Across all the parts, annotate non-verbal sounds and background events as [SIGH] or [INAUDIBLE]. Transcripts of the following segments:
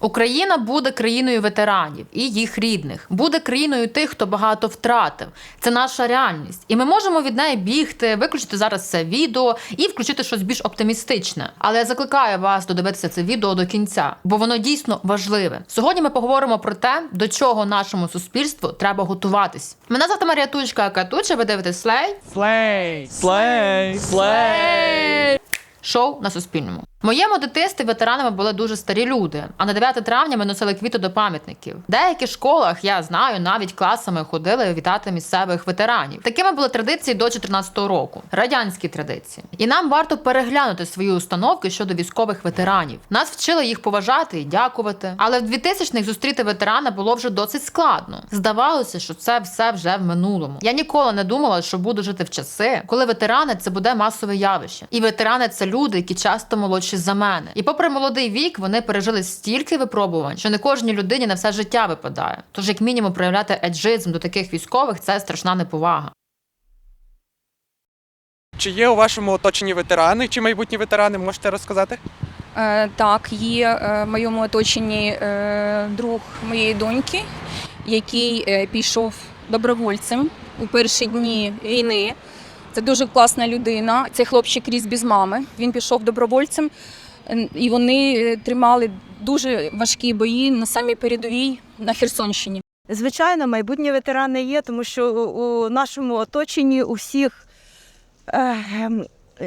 Україна буде країною ветеранів і їх рідних, буде країною тих, хто багато втратив. Це наша реальність, і ми можемо від неї бігти, виключити зараз це відео і включити щось більш оптимістичне. Але я закликаю вас додивитися це відео до кінця, бо воно дійсно важливе. Сьогодні ми поговоримо про те, до чого нашому суспільству треба готуватись. Мене звати Марія Тучка Катуча. Ви дивитесь Слей. Слей! Слей! Слей! Шоу на Суспільному. Моєму дитинстві ветеранами були дуже старі люди. А на 9 травня ми носили квіти до пам'ятників. В деяких школах я знаю, навіть класами ходили вітати місцевих ветеранів. Такими були традиції до 14-го року, радянські традиції. І нам варто переглянути свої установки щодо військових ветеранів. Нас вчили їх поважати і дякувати. Але в 2000-х зустріти ветерана було вже досить складно. Здавалося, що це все вже в минулому. Я ніколи не думала, що буду жити в часи, коли ветерани це буде масове явище. І ветерани це люди, які часто молодші за мене. І попри молодий вік, вони пережили стільки випробувань, що не кожній людині на все життя випадає. Тож, як мінімум, проявляти еджизм до таких військових це страшна неповага. Чи є у вашому оточенні ветерани чи майбутні ветерани? Можете розказати? Е, Так, є е, в моєму оточенні е, друг моєї доньки, який е, пішов добровольцем у перші дні війни. Це дуже класна людина. Це хлопчик ріс без мами. Він пішов добровольцем, е, і вони е, тримали дуже важкі бої на самій передовій на Херсонщині. Звичайно, майбутні ветерани є, тому що у нашому оточенні у всіх ем,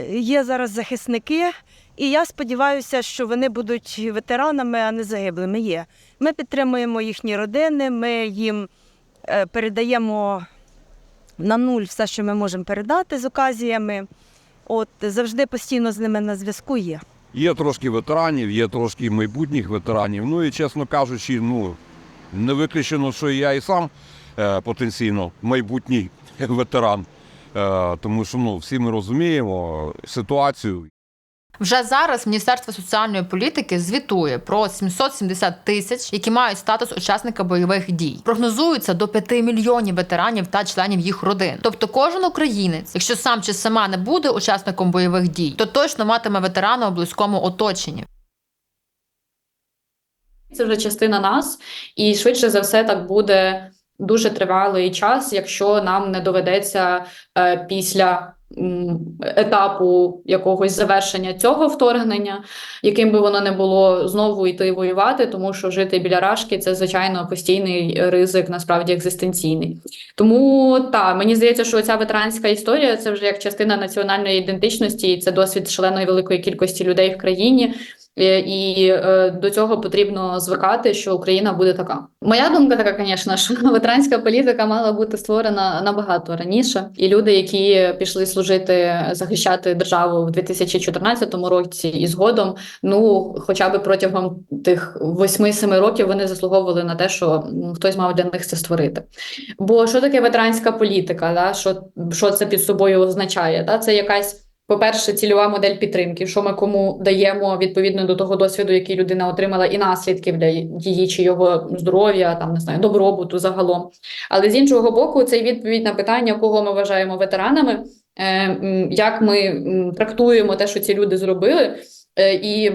є зараз захисники, і я сподіваюся, що вони будуть ветеранами, а не загиблими. Є. Ми підтримуємо їхні родини, ми їм е, передаємо на нуль все, що ми можемо передати з оказіями. От завжди постійно з ними на зв'язку є. Є трошки ветеранів, є трошки майбутніх ветеранів. Ну і чесно кажучи, ну не виключено, що я і сам е, потенційно майбутній [LAUGHS] ветеран. Е, тому що ну, всі ми розуміємо ситуацію. Вже зараз Міністерство соціальної політики звітує про 770 тисяч, які мають статус учасника бойових дій. Прогнозується до 5 мільйонів ветеранів та членів їх родин. Тобто, кожен українець, якщо сам чи сама не буде учасником бойових дій, то точно матиме ветерана у близькому оточенні. Це вже частина нас, і швидше за все так буде дуже тривалий час, якщо нам не доведеться е, після етапу якогось завершення цього вторгнення, яким би воно не було, знову йти воювати, тому що жити біля рашки це звичайно постійний ризик, насправді екзистенційний. Тому та мені здається, що ця ветеранська історія це вже як частина національної ідентичності, і це досвід шаленої великої кількості людей в країні. І е, до цього потрібно звикати, що Україна буде така. Моя думка така, звісно, що [LAUGHS] ветеранська політика мала бути створена набагато раніше. І люди, які пішли служити, захищати державу в 2014 році і згодом, ну хоча б протягом тих 8-7 років вони заслуговували на те, що хтось мав для них це створити. Бо що таке ветеранська політика? Да? Що, що це під собою означає? Да? Це якась. По-перше, цільова модель підтримки, що ми кому даємо відповідно до того досвіду, який людина отримала, і наслідків для її чи його здоров'я, там не знаю, добробуту загалом. Але з іншого боку, це відповідь на питання, кого ми вважаємо ветеранами, е, як ми трактуємо те, що ці люди зробили, е, і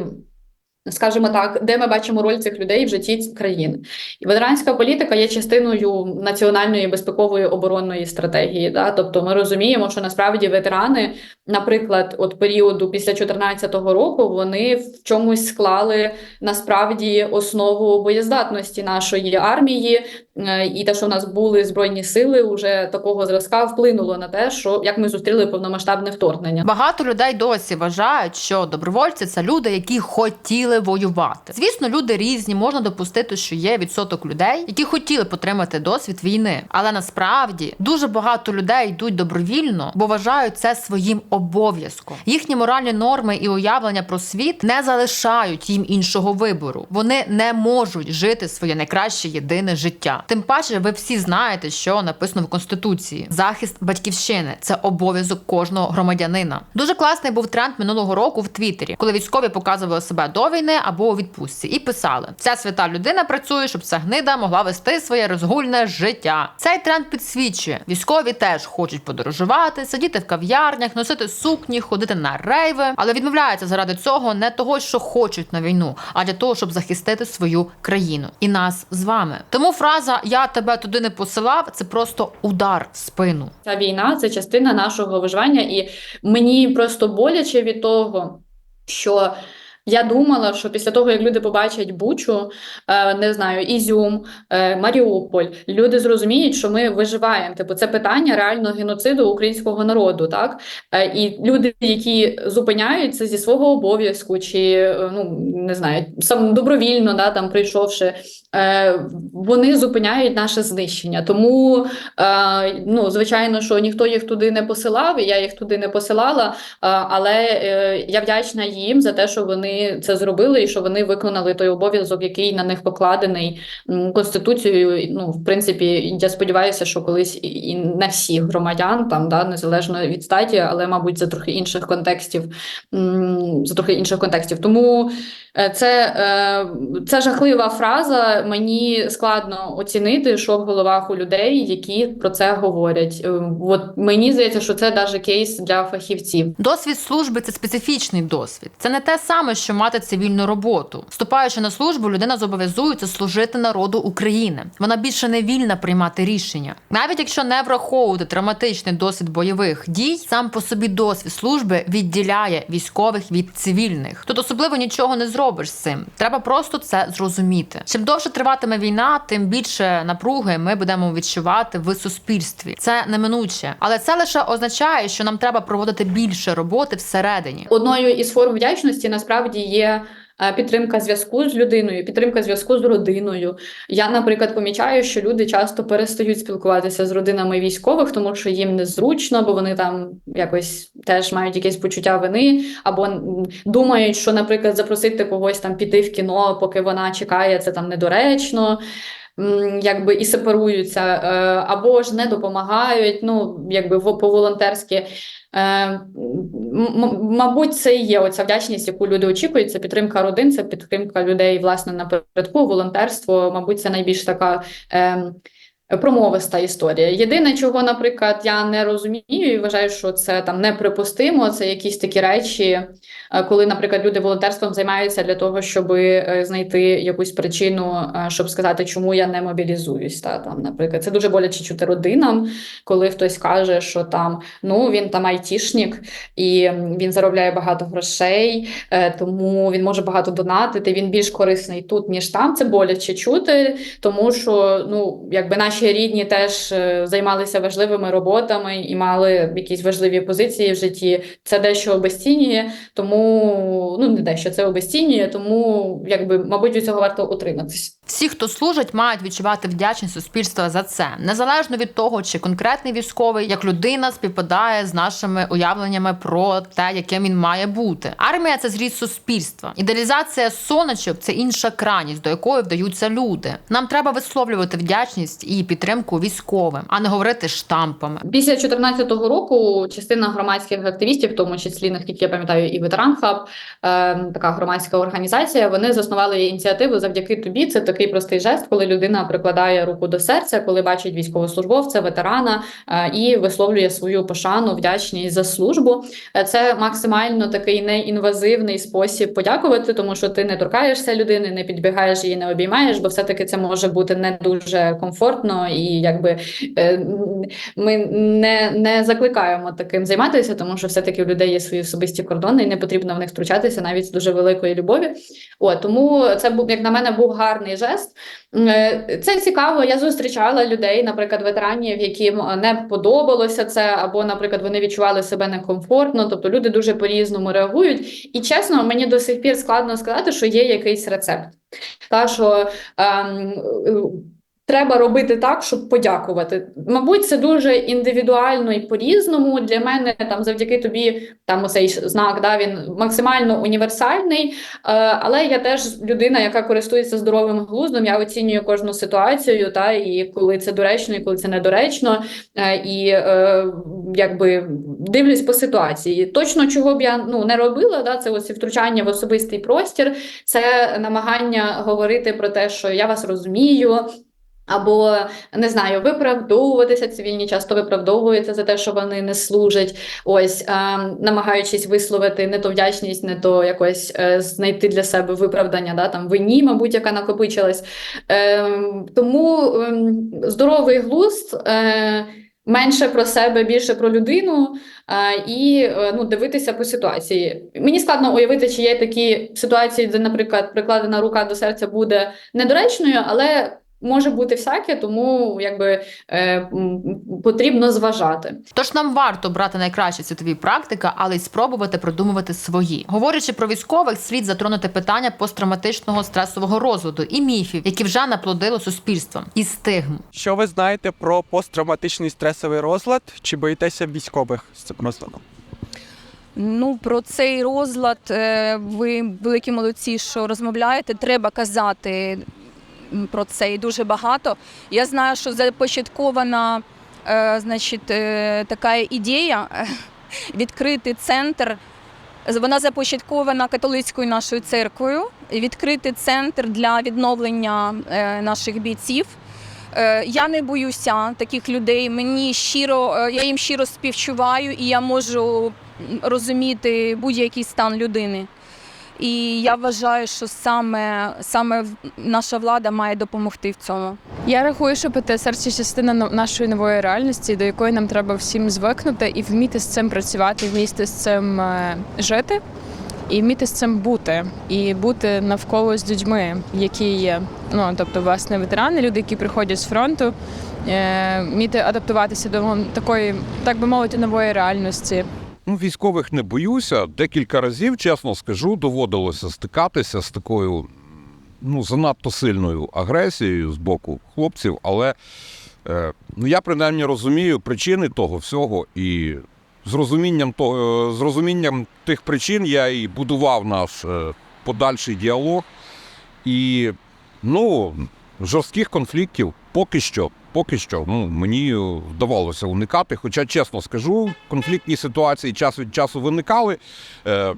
скажімо так, де ми бачимо роль цих людей в житті країни. І ветеранська політика є частиною національної безпекової оборонної стратегії. Да? Тобто ми розуміємо, що насправді ветерани, наприклад, от періоду після 2014 року, вони в чомусь склали насправді основу боєздатності нашої армії, Е, і те, що в нас були збройні сили, уже такого зразка вплинуло на те, що як ми зустріли повномасштабне вторгнення. Багато людей досі вважають, що добровольці це люди, які хотіли воювати. Звісно, люди різні. Можна допустити, що є відсоток людей, які хотіли потримати досвід війни. Але насправді дуже багато людей йдуть добровільно, бо вважають це своїм обов'язком. Їхні моральні норми і уявлення про світ не залишають їм іншого вибору. Вони не можуть жити своє найкраще єдине життя. Тим паче, ви всі знаєте, що написано в конституції: захист батьківщини це обов'язок кожного громадянина. Дуже класний був тренд минулого року в Твіттері, коли військові показували себе до війни або у відпустці, і писали: ця свята людина працює, щоб ця гнида могла вести своє розгульне життя. Цей тренд підсвічує. Військові теж хочуть подорожувати, сидіти в кав'ярнях, носити сукні, ходити на рейви, але відмовляються заради цього не того, що хочуть на війну, а для того, щоб захистити свою країну і нас з вами. Тому фраза Я тебе туди не посилав це просто удар в спину. Ця війна це частина нашого виживання, і мені просто боляче від того, що я думала, що після того, як люди побачать Бучу, е, не знаю, Ізюм, е, Маріуполь, люди зрозуміють, що ми виживаємо. Типу, це питання реально геноциду українського народу, так? Е, І люди, які зупиняються зі свого обов'язку, чи ну не знаю, сам добровільно, да, там прийшовши, вони зупиняють наше знищення. Тому ну, звичайно, що ніхто їх туди не посилав, і я їх туди не посилала. Але я вдячна їм за те, що вони це зробили, і що вони виконали той обов'язок, який на них покладений конституцією. Ну, в принципі, я сподіваюся, що колись і- на всіх громадян, там да, незалежно від статі, але мабуть за трохи інших контекстів, за трохи інших контекстів. Тому е, це, е, це жахлива фраза. Мені складно оцінити, що в головах у людей, які про це говорять. Е, От мені здається, що це навіть кейс для фахівців. Досвід служби це специфічний досвід. Це не те саме, що мати цивільну роботу. Вступаючи на службу, людина зобов'язується служити народу України. Вона більше не вільна приймати рішення, навіть якщо не враховувати травматичний досвід бойових дій, сам по собі досвід служби відділяє військових від цивільних. Тут особливо нічого не зробиш з цим. Треба просто це зрозуміти. Чим довше триватиме війна, тим більше напруги ми будемо відчувати в суспільстві. Це неминуче, але це лише означає, що нам треба проводити більше роботи всередині. Одною із форм вдячності насправді є. е, Підтримка зв'язку з людиною, підтримка зв'язку з родиною. Я, наприклад, помічаю, що люди часто перестають спілкуватися з родинами військових, тому що їм незручно, бо вони там якось теж мають якесь почуття вини, або думають, що, наприклад, запросити когось там піти в кіно, поки вона чекає, це там недоречно. Якби і сепаруються, е, або ж не допомагають, ну якби во- по-волонтерськи. Е, Мабуть, це і є оця вдячність, яку люди очікують. Це підтримка родин, це підтримка людей власне напередку, волонтерство. Мабуть, це найбільш така ем, промовиста історія. Єдине, чого, наприклад, я не розумію і вважаю, що це там неприпустимо. Це якісь такі речі, е, коли, наприклад, люди волонтерством займаються для того, щоб е, знайти якусь причину, е, щоб сказати, чому я не мобілізуюсь. Та там, наприклад, це дуже боляче чути родинам, коли хтось каже, що там ну він там айтішник і він заробляє багато грошей, тому він може багато донатити. Він більш корисний тут, ніж там. Це боляче чути, тому що ну якби наші рідні теж е, займалися важливими роботами і мали якісь важливі позиції в житті. Це дещо обесцінює, тому ну не дещо це обесцінює, тому якби мабуть від цього варто утриматись. Всі, хто служить, мають відчувати вдячність суспільства за це, незалежно від того, чи конкретний військовий як людина співпадає з нашими уявленнями про те, яким він має бути. Армія це зріст суспільства. Ідеалізація сонечок це інша крайність, до якої вдаються люди. Нам треба висловлювати вдячність і підтримку військовим, а не говорити штампами. Після 2014 року частина громадських активістів, в тому числі, наскільки я пам'ятаю, і Ветеран Хаб, е, така громадська організація, вони заснували ініціативу завдяки тобі. Це такий простий жест, коли людина прикладає руку до серця, коли бачить військовослужбовця, ветерана е, і висловлює свою пошану, вдячність за службу. Е, Це максимально такий неінвазивний спосіб подякувати, тому що ти не торкаєшся людини, не підбігаєш її, не обіймаєш, бо все-таки це може бути не дуже комфортно і якби е, ми не, не закликаємо таким займатися, тому що все-таки у людей є свої особисті кордони, і не потрібно в них втручатися навіть з дуже великої любові. От тому це був, як на мене, був гарний жест. Е, Це цікаво. Я зустрічала людей, наприклад, ветеранів, яким не подобалося це, або, наприклад, вони відчували себе некомфортно. Тобто люди дуже по-різному реагують. І чесно, мені до сих пір складно сказати, що є якийсь рецепт. Та що ем, Треба робити так, щоб подякувати. Мабуть, це дуже індивідуально і по-різному. Для мене там завдяки тобі там оцей знак, да, він максимально універсальний. Е, але я теж людина, яка користується здоровим глуздом. Я оцінюю кожну ситуацію, та і коли це доречно, і коли це недоречно. Е, і е, якби дивлюсь по ситуації. Точно чого б я ну не робила, да, це ось втручання в особистий простір, це намагання говорити про те, що я вас розумію. Або не знаю, виправдовуватися цивільні часто виправдовуються за те, що вони не служать, ось е, намагаючись висловити не то вдячність, не то якось е, знайти для себе виправдання, да, там вині, мабуть, яка накопичилась. Е, тому е, здоровий глузд. Е, Менше про себе, більше про людину е, і е, ну, дивитися по ситуації. Мені складно уявити, чи є такі ситуації, де, наприклад, прикладена рука до серця буде недоречною, але може бути всяке, тому якби е, потрібно зважати. Тож нам варто брати найкращі світові практики, але й спробувати продумувати свої. Говорячи про військових, слід затронути питання посттравматичного стресового розладу і міфів, які вже наплодило суспільством, і стигм. Що ви знаєте про посттравматичний стресовий розлад? Чи боїтеся військових з цим розладом? Ну, про цей розлад е, ви великі молодці, що розмовляєте. Треба казати про це і дуже багато. Я знаю, що започаткована е, значить, е, така ідея е, відкрити центр. Вона започаткована католицькою нашою церквою. Відкрити центр для відновлення наших бійців. Я не боюся таких людей. Мені щиро, я їм щиро співчуваю, і я можу розуміти будь-який стан людини. І я вважаю, що саме, саме наша влада має допомогти в цьому. Я рахую, що ПТСР це частина нашої нової реальності, до якої нам треба всім звикнути і вміти з цим працювати, вміти з цим е, жити, і вміти з цим бути, і бути навколо з людьми, які є. Ну тобто, власне, ветерани, люди, які приходять з фронту, е, вміти адаптуватися до такої, так би мовити, нової реальності. Ну, військових не боюся. Декілька разів, чесно скажу, доводилося стикатися з такою ну, занадто сильною агресією з боку хлопців, але е, ну, я принаймні розумію причини того всього і з розумінням, того, з розумінням тих причин я і будував наш е, подальший діалог. І ну, жорстких конфліктів поки що, поки що ну, мені вдавалося уникати. Хоча, чесно скажу, конфліктні ситуації час від часу виникали. Е,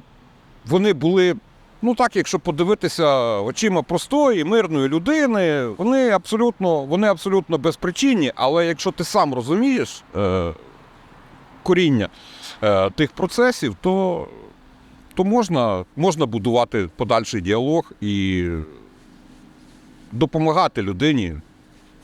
вони були. Ну так, якщо подивитися очима простої, мирної людини, вони абсолютно, вони абсолютно безпричинні, але якщо ти сам розумієш е, коріння е, тих процесів, то, то можна, можна будувати подальший діалог і допомагати людині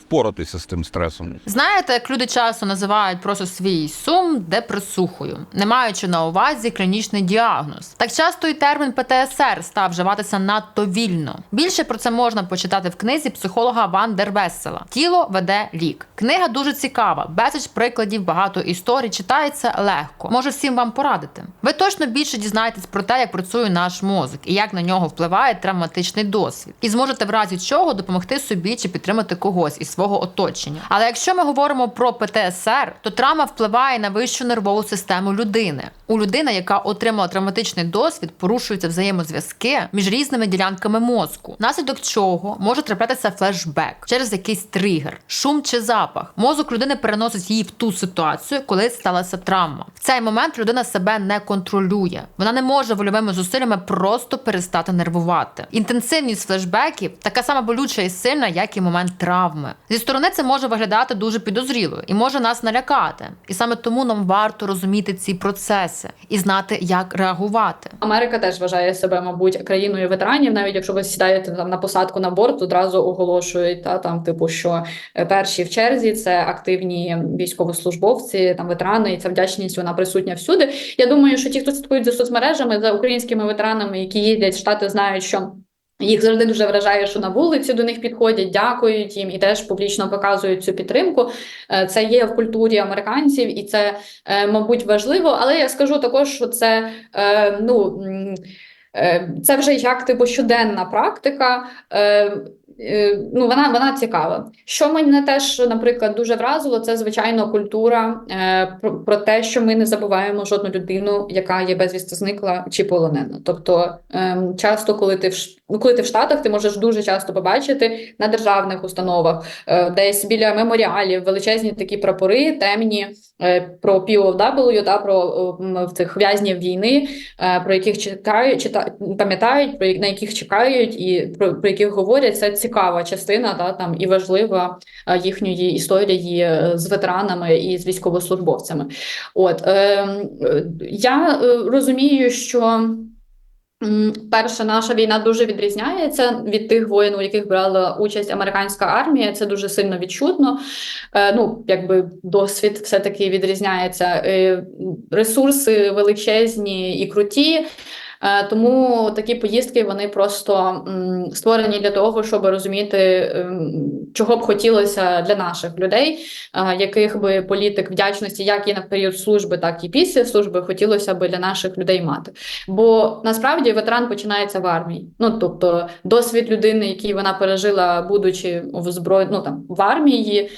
впоратися з тим стресом. Знаєте, як люди часто називають просто свій сум депресухою, не маючи на увазі клінічний діагноз. Так часто і термін ПТСР став вживатися надто вільно. Більше про це можна почитати в книзі психолога Ван дер Вессела Тіло веде лік. Книга дуже цікава, безліч прикладів, багато історій, читається легко. Можу всім вам порадити. Ви точно більше дізнаєтесь про те, як працює наш мозок і як на нього впливає травматичний досвід, і зможете в разі чого допомогти собі чи підтримати когось із свого оточення. Але якщо ми говоримо про ПТСР, то травма впливає на вищу нервову систему людини. У людини, яка отримала травматичний досвід, порушуються взаємозв'язки між різними ділянками мозку, наслідок чого може траплятися флешбек через якийсь тригер, шум чи запах. Мозок людини переносить її в ту ситуацію, коли сталася травма. В цей момент людина себе не контролює. Вона не може вольовими зусиллями просто перестати нервувати. Інтенсивність флешбеків така сама болюча і сильна, як і момент травми. Зі сторони це може виглядати дуже підозріло і може нас налякати. І саме тому нам варто розуміти ці процеси і знати, як реагувати. Америка теж вважає себе, мабуть, країною ветеранів. Навіть якщо ви сідаєте там на посадку на борт, одразу оголошують та там, типу, що е, перші в черзі це активні військовослужбовці, там ветерани, і ця вдячність вона присутня всюди. Я думаю, що ті, хто слідкують за соцмережами, за українськими ветеранами, які їздять в штати, знають, що. Їх завжди дуже вражає, що на вулиці до них підходять, дякують їм і теж публічно показують цю підтримку. Е, Це є в культурі американців, і це, е, мабуть, важливо. Але я скажу також, що це е, ну. Це вже як типу щоденна практика. Е, Ну, вона, вона цікава. Що мене теж, наприклад, дуже вразило, це звичайно культура е, про, про те, що ми не забуваємо жодну людину, яка є безвісти зникла чи полонена. Тобто, ем, часто, коли ти в ну, коли ти в Штатах, ти можеш дуже часто побачити на державних установах, е, десь біля меморіалів, величезні такі прапори, темні про POW, да, про е, цих в'язнів війни, е, про яких чекають, чита, пам'ятають, про на яких чекають, і про, про яких говорять. Це цікава частина, да, там і важлива е, їхньої історії е, з ветеранами і з військовослужбовцями. От е, е, я е, розумію, що. Перша наша війна дуже відрізняється від тих воєн, у яких брала участь американська армія. Це дуже сильно відчутно. Е, Ну, якби досвід все-таки відрізняється. Е, Ресурси величезні і круті. Е, Тому такі поїздки вони просто створені для того, щоб розуміти, ем, чого б хотілося для наших людей, е, яких би політик вдячності, як і на період служби, так і після служби, хотілося би для наших людей мати. Бо насправді ветеран починається в армії. Ну тобто досвід людини, який вона пережила, будучи в зброї, ну там в армії.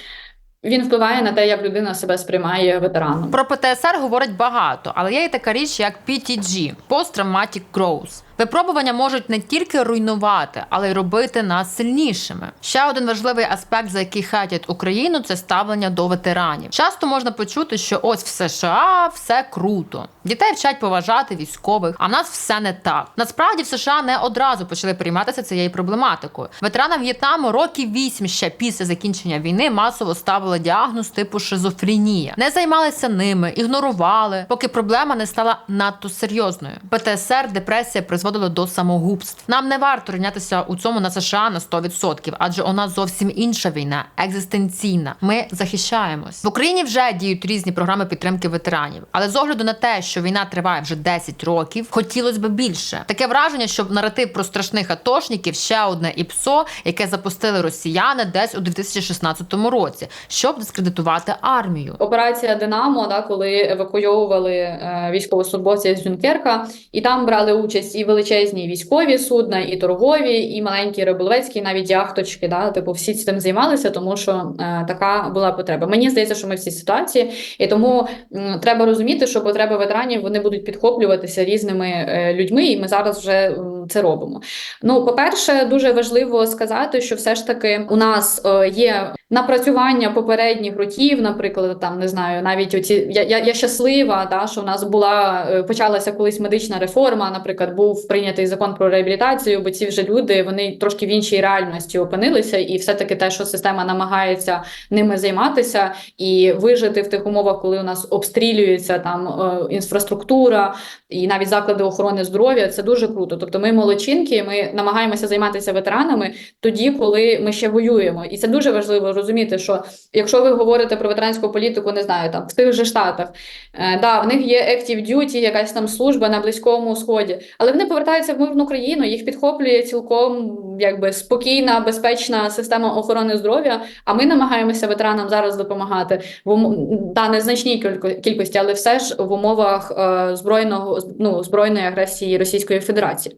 Він впливає на те, як людина себе сприймає ветераном. Про ПТСР говорить багато, але є і така річ, як PTG – Post Traumatic Growth. Випробування можуть не тільки руйнувати, але й робити нас сильнішими. Ще один важливий аспект, за який хатять Україну, це ставлення до ветеранів. Часто можна почути, що ось в США все круто. Дітей вчать поважати військових, а в нас все не так. Насправді в США не одразу почали прийматися цією проблематикою. Ветеранам В'єтнаму років вісім ще після закінчення війни масово ставили діагноз типу шизофренія. Не займалися ними, ігнорували, поки проблема не стала надто серйозною. ПТСР, депресія призводили до самогубств. Нам не варто рівнятися у цьому на США на 100%, адже у нас зовсім інша війна, екзистенційна. Ми захищаємось в Україні. Вже діють різні програми підтримки ветеранів, але з огляду на те, що війна триває вже 10 років, хотілося б більше. Таке враження, що наратив про страшних атошників ще одне ІПСО, яке запустили росіяни десь у 2016 році, щоб дискредитувати армію. Операція Динамо, да, коли евакуйовували е, військовослужбовців з Дюнкерка, і там брали участь і величезні військові судна, і торгові, і маленькі риболовецькі, і навіть яхточки. Да, типу, всі цим займалися, тому що е, така була потреба. Мені здається, що ми в цій ситуації, і тому м, треба розуміти, що потреби ветеранів вони будуть підхоплюватися різними е, людьми, і ми зараз вже це робимо. Ну, по-перше, дуже важливо сказати, що все ж таки у нас е, є напрацювання попередніх років, наприклад, там не знаю, навіть оці я, я, я щаслива, та що у нас була е, почалася колись медична реформа. Наприклад, був прийнятий закон про реабілітацію, бо ці вже люди вони трошки в іншій реальності опинилися, і все таки те, що система намагається ними займатися і вижити в тих умовах, коли у нас обстрілюється там е, інфраструктура і навіть заклади охорони здоров'я, це дуже круто. Тобто, ми молодчинки, ми намагаємося займатися ветеранами тоді, коли ми ще воюємо, і це дуже важливо розуміти, що якщо ви говорите про ветеранську політику, не знаю, там в тих же штатах, е, да, в них є active duty, якась там служба на близькому сході, але вони повертаються в мирну країну, їх підхоплює цілком якби спокійна, безпечна система охорони здоров'я. А ми намагаємося ветеранам зараз допомагати в ум... да, незначній кілько- кількості, але все ж в умовах е, збройного ну, збройної агресії Російської Федерації.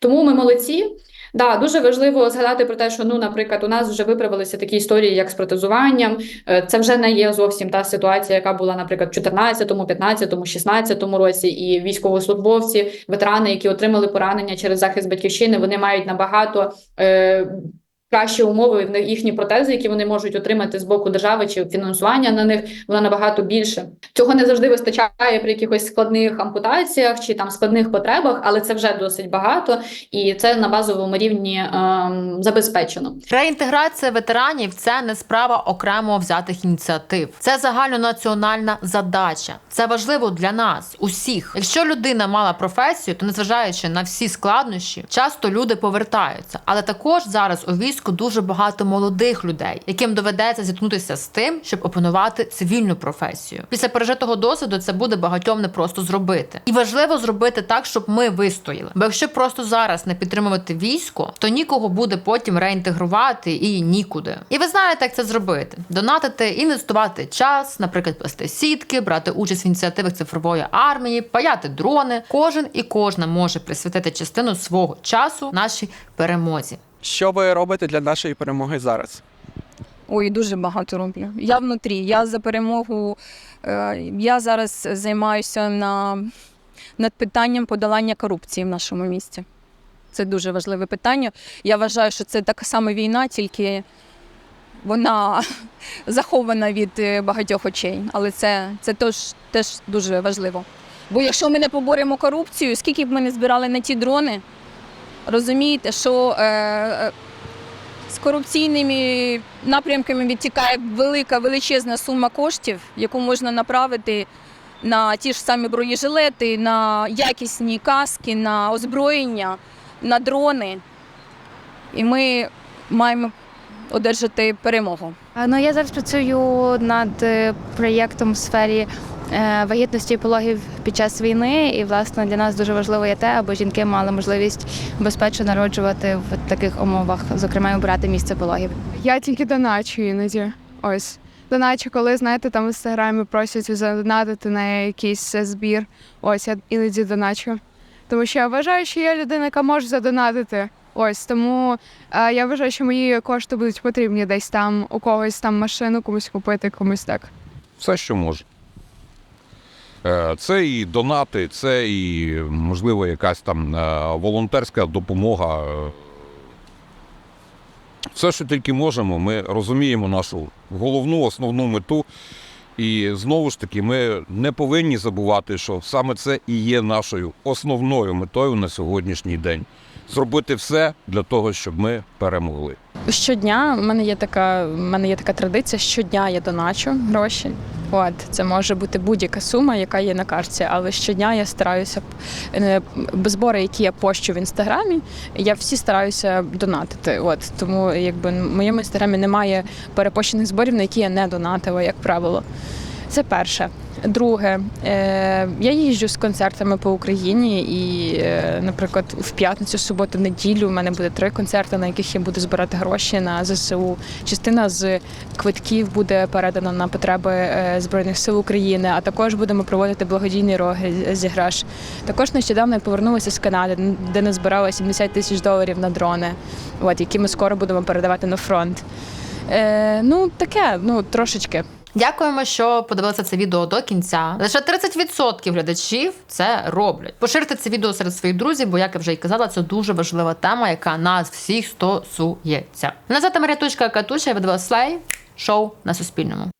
Тому ми молодці. Да, дуже важливо згадати про те, що ну, наприклад, у нас вже виправилися такі історії, як з протезуванням. Е, Це вже не є зовсім та ситуація, яка була, наприклад, в 14, 15, 16 році. І військовослужбовці, ветерани, які отримали поранення через захист батьківщини, вони мають набагато. Е, Кращі умови в їхні протези, які вони можуть отримати з боку держави чи фінансування на них, воно набагато більше. Цього не завжди вистачає при якихось складних ампутаціях чи там складних потребах, але це вже досить багато, і це на базовому рівні ем, забезпечено. Реінтеграція ветеранів це не справа окремо взятих ініціатив. Це загальнонаціональна задача. Це важливо для нас, усіх. Якщо людина мала професію, то незважаючи на всі складнощі, часто люди повертаються. Але також зараз у війську дуже багато молодих людей, яким доведеться зіткнутися з тим, щоб опанувати цивільну професію. Після пережитого досвіду це буде багатьом не просто зробити. І важливо зробити так, щоб ми вистояли. Бо якщо просто зараз не підтримувати військо, то нікого буде потім реінтегрувати і нікуди. І ви знаєте, як це зробити: донатити, інвестувати час, наприклад, плести сітки, брати участь в ініціативах цифрової армії, паяти дрони. Кожен і кожна може присвятити частину свого часу нашій перемозі. Що ви робите для нашої перемоги зараз? Ой, дуже багато роблю. Я внутрі. Я за перемогу. е, Я зараз займаюся на, над питанням подолання корупції в нашому місті. Це дуже важливе питання. Я вважаю, що це така сама війна, тільки вона [LAUGHS] захована від е, багатьох очей. Але це, це теж, теж дуже важливо. Бо якщо ми не поборемо корупцію, скільки б ми не збирали на ті дрони, розумієте, що е, з корупційними напрямками відтікає велика величезна сума коштів, яку можна направити на ті ж самі бронежилети, на якісні каски, на озброєння, на дрони. І ми маємо одержати перемогу. Ну, я зараз працюю над е, проєктом в сфері вагітності і пологів під час війни. І, власне, для нас дуже важливо є те, аби жінки мали можливість безпечно народжувати в таких умовах, зокрема, і обирати місце пологів. Я тільки доначу іноді. Ось. Доначу, коли, знаєте, там в інстаграмі просять задонатити на якийсь е, збір. Ось я іноді доначу. Тому що я вважаю, що я людина, яка може задонатити. Ось тому е, я вважаю, що мої кошти будуть потрібні десь там у когось там машину, комусь купити, комусь так. Все, що може. Е, Це і донати, це і, можливо, якась там е, волонтерська допомога. Все, що тільки можемо, ми розуміємо нашу головну основну мету. І знову ж таки, ми не повинні забувати, що саме це і є нашою основною метою на сьогоднішній день. Зробити все для того, щоб ми перемогли. Щодня в мене є така, в мене є така традиція. Щодня я доначу гроші. От це може бути будь-яка сума, яка є на картці, але щодня я стараюся е, збори, які я пощу в інстаграмі, я всі стараюся донатити. От тому, якби в моєму інстаграмі немає перепощених зборів, на які я не донатила, як правило. Це перше. Друге, е, я їжджу з концертами по Україні, і, е, наприклад, в п'ятницю, суботу, неділю в мене буде три концерти, на яких я буду збирати гроші на ЗСУ. Частина з квитків буде передана на потреби е, Збройних сил України, а також будемо проводити благодійний розіграш. Також нещодавно я повернулася з Канади, де назбирала 70 тисяч доларів на дрони, от, які ми скоро будемо передавати на фронт. Е, ну, таке, ну трошечки. Дякуємо, що подивилися це відео до кінця. Лише 30% глядачів це роблять. Поширте це відео серед своїх друзів, бо як я вже й казала, це дуже важлива тема, яка нас всіх стосується. Назад Марія Тучка Катуша, я видавала слей шоу на Суспільному.